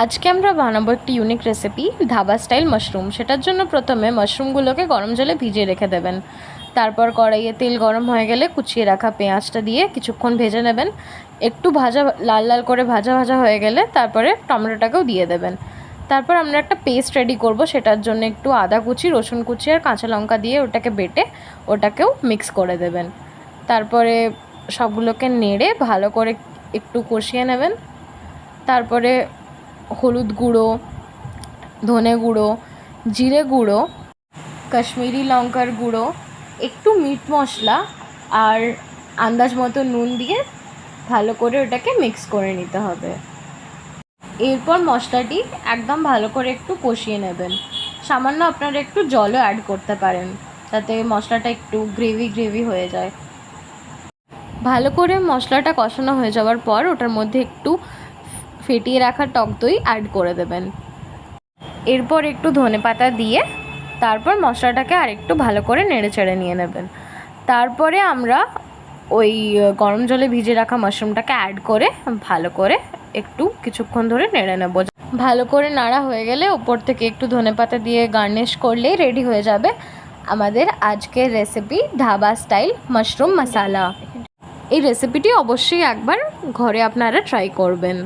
আজকে আমরা বানাবো একটি unique recipe dhaba style mushroom সেটার জন্য প্রথমে মাশরুমগুলোকে গরম জলে ভিজিয়ে রেখে দেবেন। তারপর কড়াইয়ে তেল গরম হয়ে গেলে কুচিয়ে রাখা পেঁয়াজটা দিয়ে কিছুক্ষণ ভেজে নেবেন। একটু ভাজা, লাল লাল করে ভাজা ভাজা হয়ে গেলে তারপরে টমেটোটাকেও দিয়ে দেবেন। তারপর আমরা একটা পেস্ট রেডি করব, সেটার জন্য একটু আদা কুচি, রসুন কুচি আর কাঁচা লঙ্কা দিয়ে ওটাকে বেটে ওটাকেও মিক্স করে দেবেন। তারপরে সবগুলোকে নেড়ে ভালো করে একটু কষিয়ে নেবেন। তারপরে হলুদ গুঁড়ো, ধনে গুঁড়ো, জিরে গুঁড়ো, কাশ্মীরি লঙ্কার গুঁড়ো, একটু মিট মশলা আর আন্দাজ মতো নুন দিয়ে ভালো করে ওটাকে মিক্স করে নিতে হবে। এরপর মশলাটি একদম ভালো করে একটু কষিয়ে নেবেন। সামান্য আপনারা একটু জলও অ্যাড করতে পারেন যাতে মশলাটা একটু গ্রেভি গ্রেভি হয়ে যায়। ভালো করে মশলাটা কষানো হয়ে যাওয়ার পর ওটার মধ্যে একটু ফেটিয়ে রাখা টক দই অ্যাড করে দেবেন। এরপর একটু ধনে পাতা দিয়ে তারপর মশলাটাকে আর একটু ভালো করে নেড়ে চেড়ে নিয়ে নেবেন। তারপরে আমরা ওই গরম জলে ভিজে রাখা মাশরুমটাকে অ্যাড করে ভালো করে একটু কিছুক্ষণ ধরে নেড়ে নেব। ভালো করে নাড়া হয়ে গেলে ওপর থেকে একটু ধনে পাতা দিয়ে গার্নিশ করলেই রেডি হয়ে যাবে আমাদের আজকের recipe dhaba style mushroom masala এই রেসিপিটি অবশ্যই একবার ঘরে আপনারা ট্রাই করবেন।